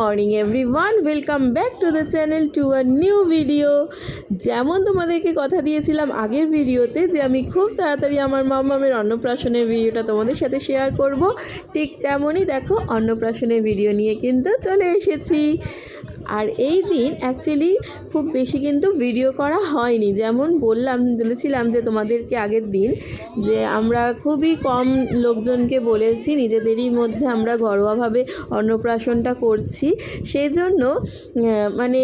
Morning everyone welcome back to the channel to a new video যেমন তোমাদেরকে কথা দিয়েছিলাম আগের ভিডিওতে যে আমি খুব তাড়াতাড়ি আমার মামামের অন্নপ্রাশনের ভিডিওটা তোমাদের সাথে শেয়ার করব, ঠিক তেমনই দেখো, অন্নপ্রাশনের ভিডিও নিয়ে কিন্তু চলে এসেছি। আর এই দিন অ্যাকচুয়ালি খুব বেশি কিন্তু ভিডিও করা হয়নি। যেমন বললাম, বলেছিলাম যে তোমাদেরকে আগের দিন যে আমরা খুবই কম লোকজনকে বলেছি, নিজেদেরই মধ্যে আমরা ঘরোয়াভাবে অন্নপ্রাশনটা করছি। সেই জন্য মানে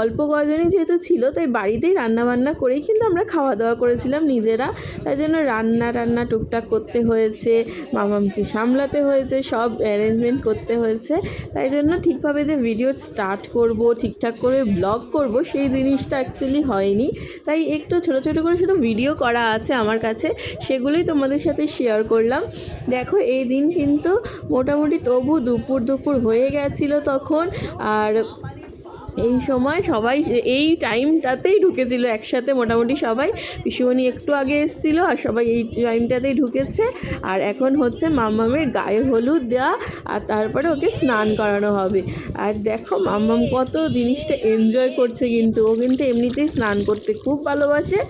অল্প কজনই যেহেতু ছিল, তাই বাড়িতেই রান্নাবান্না করেই কিন্তু আমরা খাওয়া দাওয়া করেছিলাম নিজেরা। তাই জন্য রান্না টান্না টুকটাক করতে হয়েছে, মামামকে সামলাতে হয়েছে, সব অ্যারেঞ্জমেন্ট করতে হয়েছে। তাই জন্য ঠিকভাবে যে ভিডিও স্টার্ট করব, ঠিকঠাক করে ব্লগ করব, সেই জিনিসটা অ্যাকচুয়ালি হয়নি। তাই একটু ছোট ছোট করে শুধু ভিডিও করা আছে আমার কাছে, সেগুলোই তোমাদের সাথে শেয়ার করলাম। দেখো, এই দিন কিন্তু মোটামুটি তবু দুপুর দুপুর হয়ে গেছিল তখন, আর এই সময় সবাই এই টাইমটাতেই ঢুকেছিল একসাথে মোটামুটি সবাই। পিসুমণি একটু আগে এসেছিল আর সবাই এই টাইমটাতেই ঢুকেছে। আর এখন হচ্ছে মাম্মামের গায়ে হলুদ দেওয়া আর তারপরে ওকে স্নান করানো হবে। আর দেখো মাম্মাম কত জিনিসটা এনজয় করছে কিন্তু। ও কিন্তু এমনিতেই স্নান করতে খুব ভালোবাসে।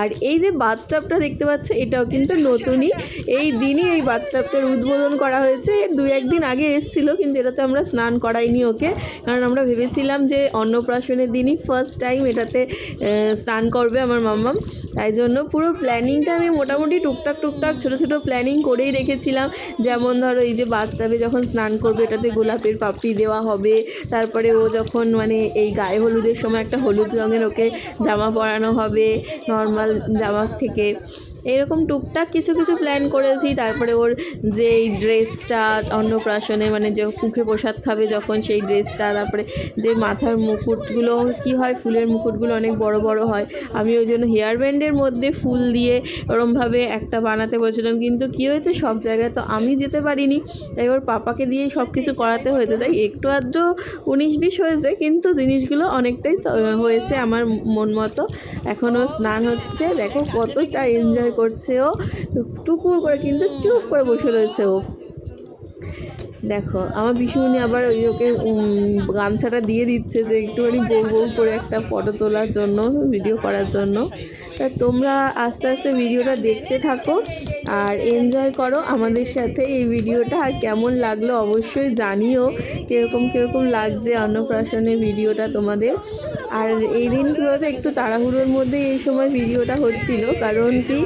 আর এই যে বাথটাবটা দেখতে পাচ্ছ, এটাও কিন্তু নতুনই। এই দিনই এই বাথটাবটার উদ্বোধন করা হয়েছে। দু একদিন আগে এসেছিল কিন্তু এটাতে আমরা স্নান করাইনি ওকে। কারণ আমরা ভেবেছিলাম যে অন্নপ্রাশনের দিনই ফার্স্ট টাইম এটাতে স্নান করবে আমার মাম্মাম। তাই জন্য পুরো প্ল্যানিংটা আমি মোটামুটি টুকটাক টুকটাক ছোটো ছোটো প্ল্যানিং করেই রেখেছিলাম। যেমন ধরো এই যে বাচ্চাবে যখন স্নান করবে, এটাতে গোলাপের পাপড়ি দেওয়া হবে। তারপরে ও যখন মানে এই গায়ে হলুদের সময় একটা হলুদ রঙের ওকে জামা পরানো হবে নর্মাল জামা থেকে। এরকম টুকটাক কিছু কিছু প্ল্যান করেছি। তারপরে ওর যে ড্রেসটা অন্নপ্রাশনে মানে যে মুখে প্রসাদ খাবে যখন সেই ড্রেসটা তারপরে যে মাথার মুকুটগুলো, কি হয় ফুলের মুকুটগুলো অনেক বড় বড় হয়। আমি ওই জন্য হেয়ার ব্যান্ডের মধ্যে ফুল দিয়ে ওরমভাবে একটা বানাতে বলছিলাম। কিন্তু কী হয়েছে, সব জায়গায় তো আমি যেতে পারিনি। তাই ওর পাপাকে দিয়েই সব কিছু করাতে হয়েছে। তাই একটু আধটু উনিশ বিশ হয়েছে, কিন্তু জিনিসগুলো অনেকটাই হয়েছে আমার মন মতো। এখনও স্নান হচ্ছে। দেখো কতটা এনজয় করছে ও। টুকুর করে কিন্তু চুপ করে বসে রয়েছে ও। দেখো, আমার বিশুমণি আবার ওই ওকে গামছাটা দিয়ে দিচ্ছে যে একটুখানি বউ বউ করে একটা ফটো তোলার জন্য ভিডিও করার জন্য। তা তোমরা আস্তে আস্তে ভিডিওটা দেখতে থাকো আর এনজয় করো আমাদের সাথে এই ভিডিওটা। আর কেমন লাগল অবশ্যই জানিও কীরকম কীরকম লাগছে অন্নপ্রাশনের ভিডিওটা তোমাদের। আর এই দিন কী বলতো একটু তাড়াহুড়োর মধ্যে এই সময় ভিডিওটা হচ্ছিল, কারণ কি?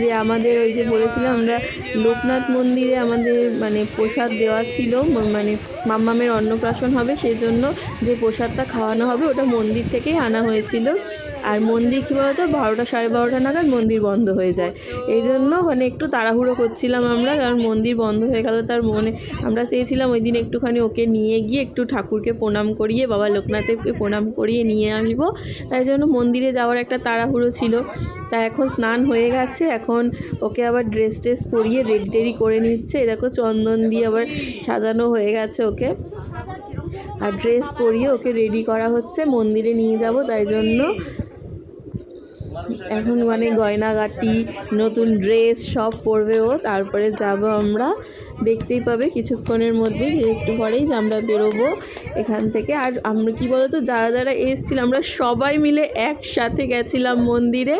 যে আমাদের ওই যে বলেছিলাম আমরা লোকনাথ মন্দিরে আমাদের মানে প্রসাদ দেওয়া ছিল মানে মাম্মামের অন্নপ্রাশন হবে সেই জন্য যে প্রসাদটা খাওয়ানো হবে, ওটা মন্দির থেকেই আনা হয়েছিল। আর মন্দির কী বলতো? বারোটা সাড়ে বারোটা নাগাদ মন্দির বন্ধ হয়ে যায়। এই জন্য মানে একটু তাড়াহুড়ো করছিলাম আমরা, কারণ মন্দির বন্ধ হয়ে গেল তার মনে, আমরা চেয়েছিলাম ওই দিন একটুখানি ওকে নিয়ে গিয়ে একটু ঠাকুরকে প্রণাম করিয়ে, বাবা লোকনাথকে প্রণাম করিয়ে নিয়ে আসব। তাই জন্য মন্দিরে যাওয়ার একটা তাড়াহুড়ো ছিল। তা এখন স্নান হয়ে গেছে, এখন ওকে আবার ড্রেস ট্রেস পরিয়ে রেড টেডি করে নিচ্ছে। দেখো চন্দন দিয়ে আবার সাজানো হয়ে গেছে ওকে। আর ড্রেস পরিয়ে ওকে রেডি করা হচ্ছে, মন্দিরে নিয়ে যাব, তাই জন্য এখন মানে গয়নাগাটি, নতুন ড্রেস সব পরবে ও, তারপরে যাব আমরা। দেখতেই পাবে কিছুক্ষণের মধ্যেই যে একটু পরেই যে আমরা বেরোবো এখান থেকে। আর আমরা কি বলতো, যারা যারা এসেছিলাম আমরা সবাই মিলে একসাথে গেছিলাম মন্দিরে।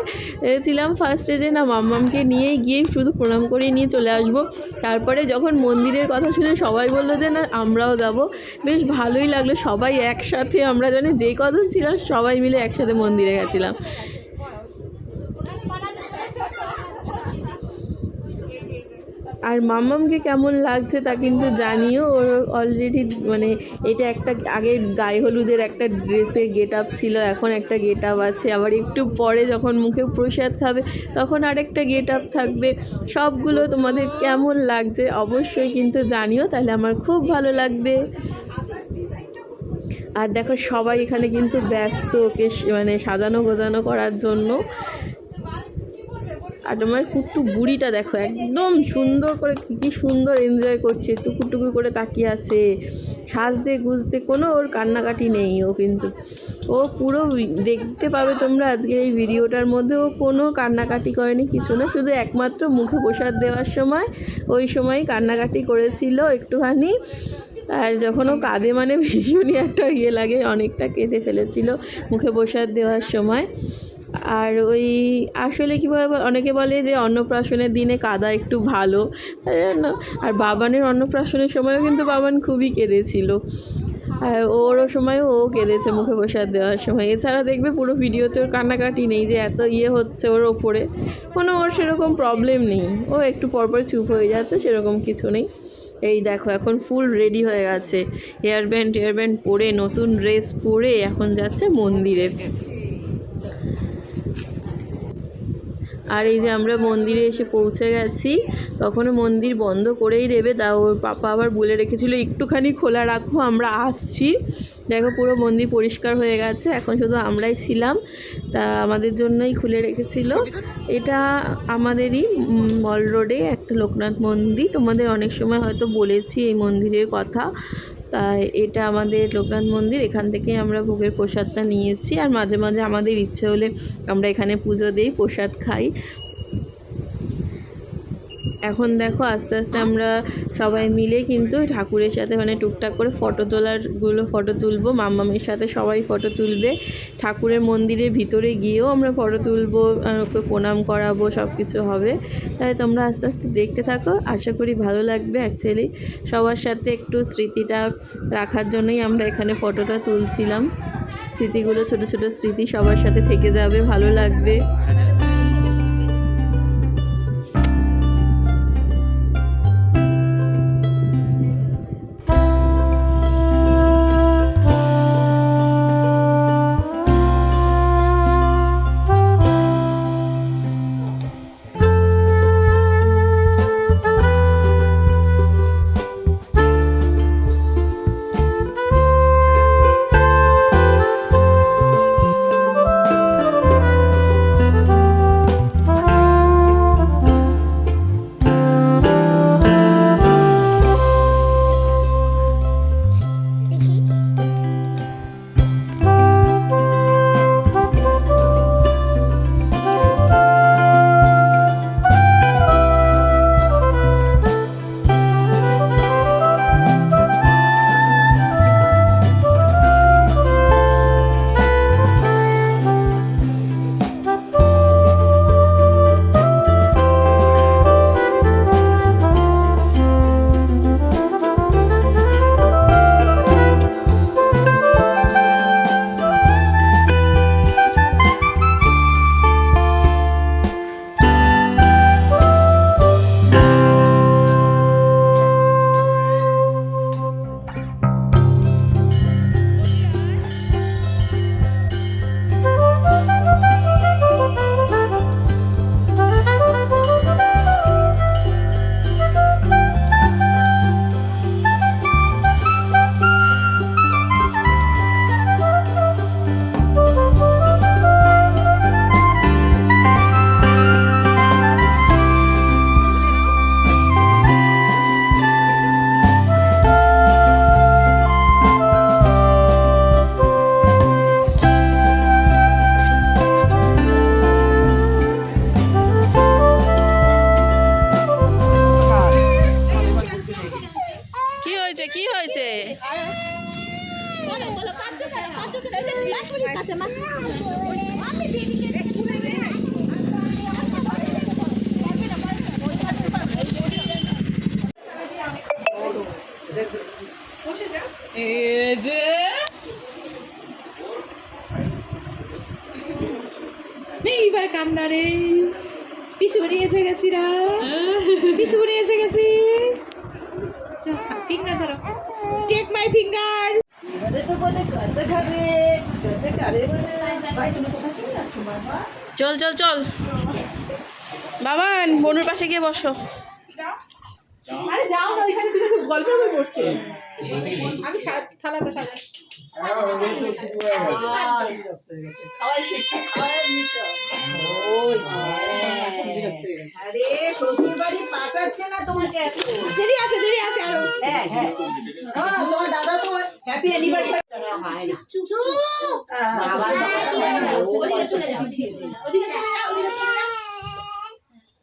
ছিলাম ফার্স্টে যে না, মাম্মামকে নিয়ে গিয়ে শুধু প্রণাম করিয়ে নিয়ে চলে আসব। তারপরে যখন মন্দিরের কথা শুনে সবাই বলল যে, না, আমরাও যাব। বেশ ভালোই লাগল, সবাই একসাথে আমরা জানি যে কজন ছিলাম, সবাই মিলে একসাথে মন্দিরে গেছিলাম। আর মাম্মামকে কেমন লাগছে তা কিন্তু জানিও, ওর অলরেডি মানে এটা একটা আগে গায়ে হলুদের একটা ড্রেসের গেট আপ ছিল, এখন একটা গেট আপ আছে। আবার একটু পরে যখন মুখে প্রসাদ খাবে, তখন আরেকটা গেট আপ থাকবে। সবগুলো তোমাদের কেমন লাগছে অবশ্যই কিন্তু জানিও, তাহলে আমার খুব ভালো লাগবে। আর দেখো সবাই এখানে কিন্তু ব্যস্ত, ওকে মানে সাজানো গোজানো করার জন্য। আর তোমার কুট্টু বুড়িটা দেখো, একদম সুন্দর করে কী সুন্দর এনজয় করছে টুকু টুকু করে তাকিয়ে আছে। সাজতে গুজতে কোনো ওর কান্নাকাটি নেই, ও কিন্তু। ও পুরো দেখতে পাবে তোমরা আজকে এই ভিডিওটার মধ্যে, ও কোনো কান্নাকাটি করেনি, কিছু না। শুধু একমাত্র মুখে প্রসাদ দেওয়ার সময়, ওই সময় কান্নাকাটি করেছিল একটুখানি। আর যখন ও কাঁদে মানে ভীষণই একটা ইয়ে লাগে, অনেকটা কেঁদে ফেলেছিল মুখে প্রসাদ দেওয়ার সময়। আর ওই আসলে কীভাবে অনেকে বলে যে অন্নপ্রাশনের দিনে কাদা একটু ভালো। আর বাবানের অন্নপ্রাশনের সময়ও কিন্তু বাবান খুবই কেঁদেছিল। আর ওরও সময় ও কেঁদেছে মুখে প্রসাদ দেওয়ার সময়। এছাড়া দেখবে পুরো ভিডিওতে ওর কান্নাকাটি নেই যে এত ইয়ে হচ্ছে ওর ওপরে। কোনো ওর সেরকম প্রবলেম নেই। ও একটু পরপর চুপ হয়ে যাচ্ছে, সেরকম কিছু নেই। এই দেখো, এখন ফুল রেডি হয়ে গেছে। হেয়ার ব্যান্ড হেয়ার ব্যান্ড পরে নতুন ড্রেস পরে এখন যাচ্ছে মন্দিরে। আর এই যে আমরা মন্দিরে এসে পৌঁছে গেছি, তখনও মন্দির বন্ধ করেই দেবে তা ওর পাপা আবার বলে রেখেছিল, একটুখানি খোলা রাখো, আমরা আসছি। দেখো পুরো মন্দির পরিষ্কার হয়ে গেছে, এখন শুধু আমরাই ছিলাম, তা আমাদের জন্যই খুলে রেখেছিল। এটা আমাদেরই মল রোডে একটা লোকনাথ মন্দির, তোমাদের অনেক সময় হয়তো বলেছি এই মন্দিরের কথা। তাই এটা আমাদের লোকনাথ মন্দির। এখান থেকে আমরা ভোগের প্রসাদটা নিয়ে এসেছি। আর মাঝে মাঝে আমাদের ইচ্ছে হলে আমরা এখানে পুজো দিই, প্রসাদ খাই। এখন দেখো আস্তে আস্তে আমরা সবাই মিলে কিন্তু ঠাকুরের সাথে মানে টুকটাক করে ফটো তোলারগুলো ফটো তুলবো মাম্মামের সাথে সবাই ফটো তুলবে। ঠাকুরের মন্দিরের ভিতরে গিয়েও আমরা ফটো তুলবো ওকে প্রণাম করাবো সব কিছু হবে। তাই তোমরা আস্তে আস্তে দেখতে থাকো। আশা করি ভালো লাগবে অ্যাকচুয়ালি সবার সাথে একটু স্মৃতিটা রাখার জন্যই আমরা এখানে ফটোটা তুলছিলাম। স্মৃতিগুলো, ছোট ছোট স্মৃতি সবার সাথে থেকে যাবে, ভালো লাগবে। এইবার কান্না রে পিছু বাড়ি এসে গেছি রা পিছু এসে গেছি ফিঙ্গার ধরো টেক মাই ফিঙ্গার চল চল চল। বাবান, বনুর পাশে গিয়ে বসো। যাও না এখানে গল্প পড়ছে। আমি থালাটা সাজাই। আরে শ্বশুর বাড়ি পাঠাচ্ছে না তোমাকে দেরি আছে দেরি আছে আরও হ্যাঁ হ্যাঁ হ্যাঁ, তোমার দাদা তো হ্যাপি অ্যানিভার্সারি হয় না চুপ চুপ ওদিকে চলে যাও ওদিকে চলে যাও ওদিকে চলে যাও।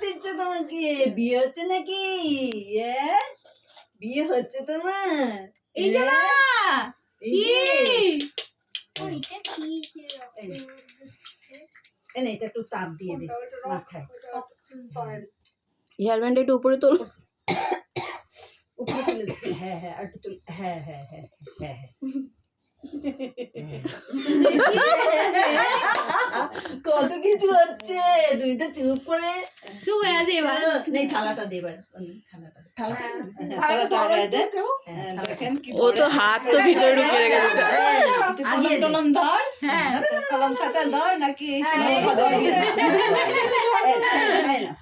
দিচ্ছে তোমাকে বিয়ে হচ্ছে নাকি? এ? বিয়ে হচ্ছে তোমার? এই যে এটা একটু তাপ দিয়ে দে মাথায়। হেয়ার ব্যান্ড একটু উপরে তোল। উপরে তুলে হ্যাঁ হ্যাঁ আর একটু তুলে হ্যাঁ হ্যাঁ হ্যাঁ হ্যাঁ হ্যাঁ। কত কিছু হচ্ছে? তুই তো চুপ করে। চুপ হয়ে যাবে এবার। নেই থালাটা দে ও তো হাত তো ভিতরে ঢুকে রেখেছে কলম ধর হ্যাঁ কলম খাতা ধর নাকি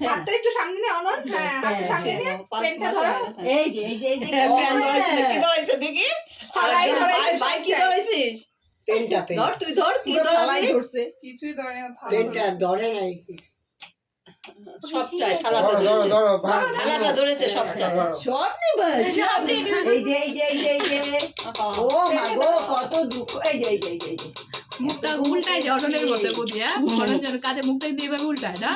হাতটা একটু সামনে নে অনন হ্যাঁ সামনে নে পেনটা ধরো এই যে এই যে এই যে কি ধরেছে দেখি ভাই কি ধরেছিস পেনটা পেন ধর তুই ধর কি পুরো থালাই ধরেছিস ধরছে কিছুই ধরে না পেনটা ধরে নাই সব চাই থালাটা ধরো ধরো ধরেছে থালাটা ধরেছে সব চাই সব নিবা এই যে এই যে এই যে এই যে ও মা গো কত দুঃখ এই যে এই যে এই যে মুখটা উল্টায় যে অননের মতো বুঝিয়া অনন যেন কাঁধে মুখটা দিয়ে এভাবে উল্টায় না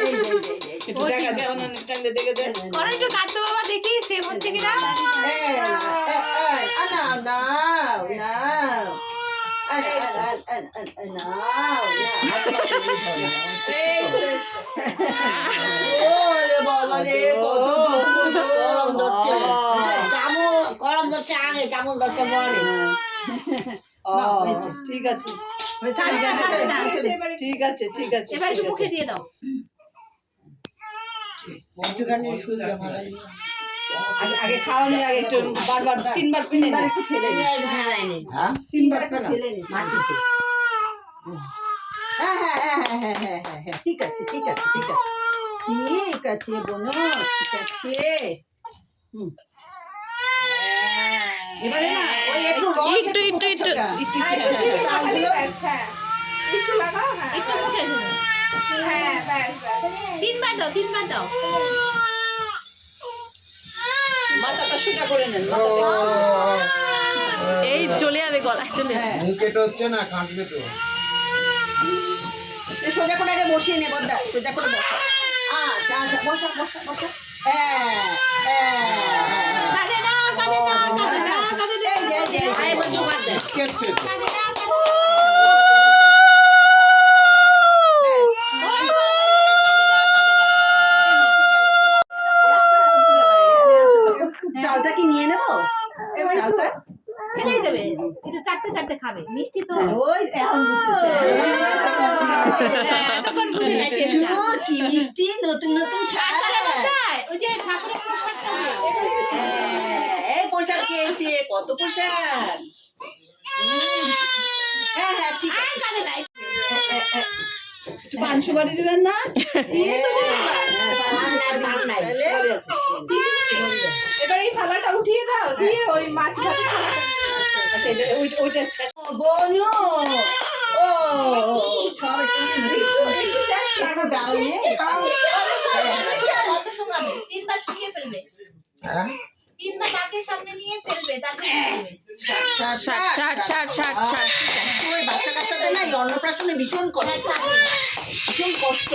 এই যে এই যে এই যে এই যে একটু দেখা দে অন্য টাইমে দেখে দে অনন একটু কাঁদতো বাবা দেখি সেম হচ্ছে কিনা এই, এই, এই, গরম ধরছে আগে চামচ ধরছে পরে ঠিক আছে ঠিক আছে ঠিক আছে। এবার একটু মুখে দিয়ে দাও আগে আগে খাওয়ানোর আগে একটু বারবার তিনবার ফেলে একটু ফেলে নি হ্যাঁ? তিনবার ফেলে নি মাটিতে হ্যাঁ হ্যাঁ, হ্যাঁ হ্যাঁ হ্যাঁ হ্যাঁ হ্যাঁ হ্যাঁ ঠিক আছে ঠিক আছে ঠিক আছে। ঠিক আছে বোনো ঠিক আছে। হুম। একটু একটু একটু একটু হ্যাঁ। একটু লাগাও হ্যাঁ। একটু তিনবার দাও তিনবার দাও। মাথাটা সোজা করে নেন এই চলে যাবে গলায় চলে। হ্যাঁ। মুখে তো হচ্ছে না কাঁদবে তো। সোজা করে আগে বসিয়ে নে বদ্দা সোজা করে বসা। আচ্ছা আচ্ছা বসা বসা বসা হ্যাঁ হ্যাঁ কাঁদে না কাঁদে না কাঁদে না কাঁদে না এই যে, এই যে, এই যে। আরেকবার জোগাড় দে কেছে তো কাঁদে না কাঁদে চালটা কি নিয়ে নেব চালটা ফেলেই দেবে একটু চারটে চারটে খাবে। মিষ্টি তো ওই এখন। শুনো, কি মিষ্টি নতুন নতুন ওই যে ঠাকুরের হ্যাঁ, এই পোশাক খেয়েছে কত পোশাক? হ্যাঁ হ্যাঁ ঠিক আছে। দিবেন না? এবার এই থালাটা উঠিয়ে দাও দিয়ে ওই মাছ ওইটা বলো ও সব ডাউনে তিনবার শুকিয়ে ফেলবে তিনবার নাকের সামনে নিয়ে ফেলবে বাচ্চা কাচ্চাদের না এই অন্নপ্রাশনে ভীষণ কষ্ট ভীষণ কষ্ট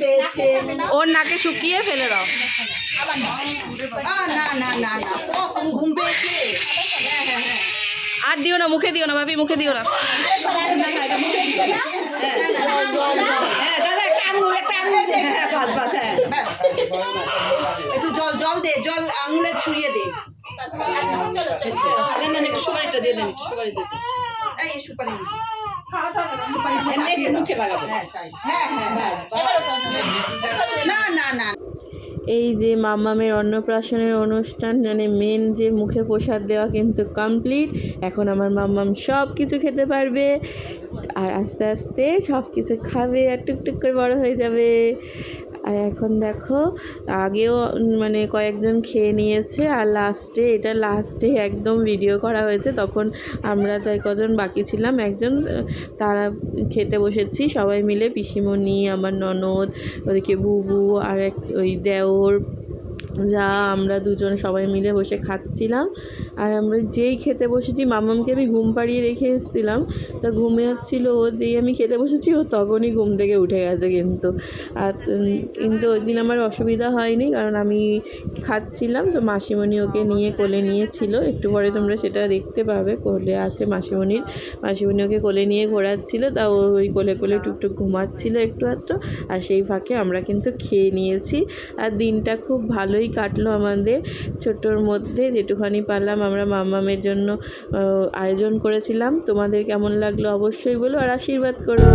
পেয়েছে ওর নাকে শুকিয়ে ফেলে দাও না না না না কখন ঘুম পেয়েছে হ্যাঁ হ্যাঁ হ্যাঁ আর দিও না মুখে দিও না ভাবি মুখে দিও না না না একটু সুপারিটা দিয়ে দেন একটু সুপারি দিয়ে দেন। এই এই সুপারি। এমনি একটু মুখে লাগাবো। তাই। না না না। এই যে মামামের অন্নপ্রাশনের অনুষ্ঠান মানে মেন যে মুখে প্রসাদ দেওয়া কিন্তু কমপ্লিট এখন আমার মাম্মাম সব কিছু খেতে পারবে। আর আস্তে আস্তে সব কিছু খাবে আর টুকটুক করে বড় হয়ে যাবে। আর এখন দেখো, আগেও মানে কয়েকজন খেয়ে নিয়েছে আর লাস্টে এটা লাস্টে একদম ভিডিও করা হয়েছে, তখন আমরা যাই কজন বাকি ছিলাম, একজন তারা খেতে বসেছি, সবাই মিলে পিসিমণি, আমার ননদ, ওদিকে বুবু আর এক, ওই দেওর যা আমরা দুজন সবাই মিলে বসে খাচ্ছিলাম। আর আমরা যেই খেতে বসেছি, মামামকে আমি ঘুম পাড়িয়ে রেখে এসেছিলাম। তা ঘুমে যাচ্ছিল ও, যেই আমি খেতে বসেছি, ও তখনই ঘুম থেকে উঠে গেছে কিন্তু। আর কিন্তু ওই দিন আমার অসুবিধা হয়নি, কারণ আমি খাচ্ছিলাম। তো মাসিমণি ওকে নিয়ে কোলে নিয়েছিল। একটু পরে তোমরা সেটা দেখতে পাবে, কোলে আছে মাসিমণির। মাসিমণি ওকে কোলে নিয়ে ঘোরাচ্ছিল, তা ও ওই কোলে কোলে টুকটুক ঘুমাচ্ছিল একটু আধটু আর সেই ফাঁকে আমরা কিন্তু খেয়ে নিয়েছি। আর দিনটা খুব ভালোই কাটলো আমাদের। ছোটোর মধ্যে যেটুখানি পারলাম আমরা মামামের জন্য আয়োজন করেছিলাম। তোমাদের কেমন লাগল অবশ্যই বলো আর আশীর্বাদ করো।